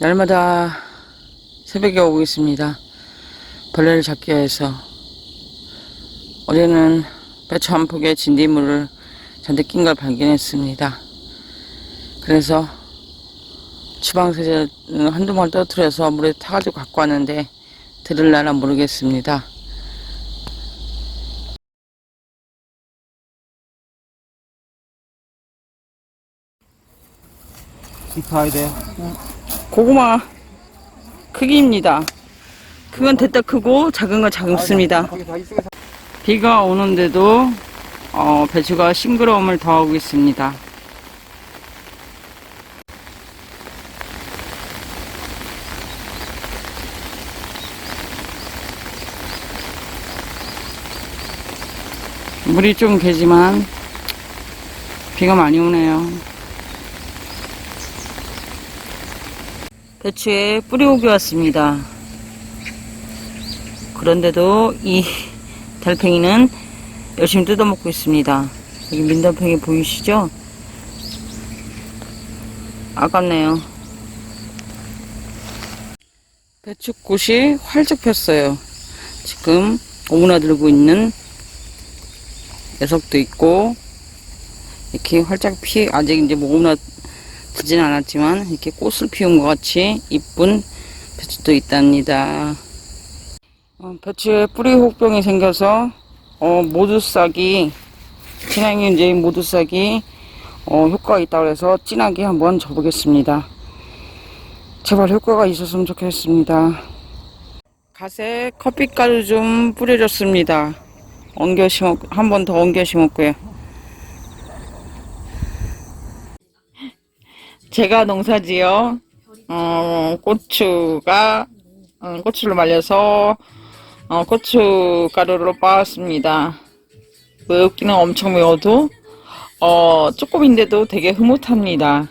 날마다 새벽에 오고 있습니다. 벌레를 잡기 위해서. 어제는 배추 한 폭에 진딧물을 잔뜩 낀 걸 발견했습니다. 그래서 주방세제는 한두 번 떨어뜨려서 물에 타가지고 갖고 왔는데 들을라나 모르겠습니다. 짚어야 돼. 고구마 크기입니다. 큰건 됐다 크고 작은 건 작습니다. 다 이쪽에 비가 오는데도 어, 배추가 싱그러움을 더하고 있습니다. 물이 좀 개지만 비가 많이 오네요. 배추에 뿌리 오기 왔습니다. 그런데도 이 달팽이는 열심히 뜯어먹고 있습니다. 여기 민달팽이 보이시죠? 아깝네요. 배추꽃이 활짝 폈어요. 지금 오므라 들고 있는 녀석도 있고 이렇게 활짝 피 아직 이제 오므 라 들진 않았지만 이렇게 꽃을 피운 것 같이 이쁜 배추도 있답니다. 어, 배추에 뿌리 혹병이 생겨서 어, 모두 싹이 진행인제 모두 싹이 어, 효과가 있다고 해서 진하게 한번 줘보겠습니다. 제발 효과가 있었으면 좋겠습니다. 갓에 커피가루 좀 뿌려줬습니다. 엉겨 심었, 한 번 더 엉겨 심었고요. 제가 농사지어, 어, 고추가, 어, 고추를 말려서, 어, 고춧가루로 빻았습니다. 매우기는 엄청 매워도, 어, 조금인데도 되게 흐뭇합니다.